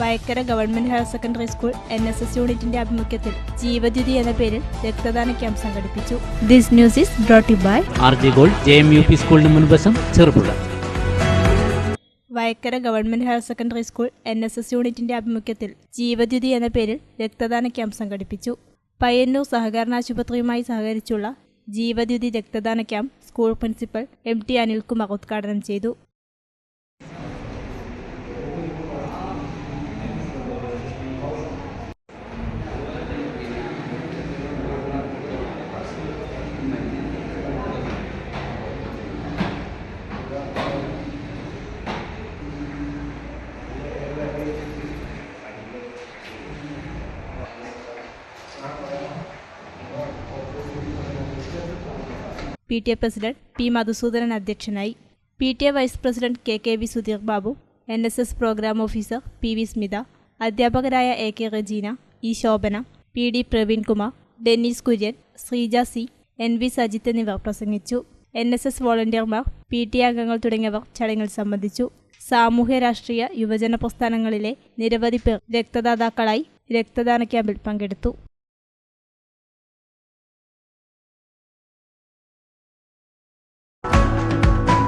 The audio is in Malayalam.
Vayakkara government higher secondary school N S S യൂണിറ്റിന്റെ ആഭിമുഖ്യത്തിൽ ജീവദ്യുതി എന്ന പേരിൽ രക്തദാന ക്യാമ്പ് സംഘടിപ്പിച്ചു. This news is brought by R G gold J M U P സ്കൂളിന് മുൻവശം Cherupuzha. Vayakkara government higher secondary school N S S യൂണിറ്റിന്റെ ആഭിമുഖ്യത്തിൽ ജീവദ്യുതി എന്ന പേരിൽ രക്തദാന ക്യാമ്പ് സംഘടിപ്പിച്ചു. പയ്യന്നൂർ സഹകരണ ആശുപത്രിയുമായി സഹകരിച്ചുള്ള ജീവദ്യുതി രക്തദാന camp school principal M T Anilkumar ഉദ്ഘാടനം ചെയ്തു. P T A president P Madhusoodanan അധ്യക്ഷനായി. P T A vice president K K V Sudheer Babu N S S programme officer P V Smitha അധ്യാപകരായ A K Rejeena E Shobhana P D Praveenkumar Dennis Kurian Sreeja C N V Sajith എന്നിവർ പ്രസംഗിച്ചു. എൻ എസ് എസ് വോളണ്ടിയർമാർ പി ടി അംഗങ്ങൾ തുടങ്ങിയവർ ചടങ്ങിൽ സംബന്ധിച്ചു. സാമൂഹ്യ രാഷ്ട്രീയ യുവജന പ്രസ്ഥാനങ്ങളിലെ നിരവധി പേർ രക്തദാതാക്കളായി രക്തദാന ക്യാമ്പിൽ പങ്കെടുത്തു.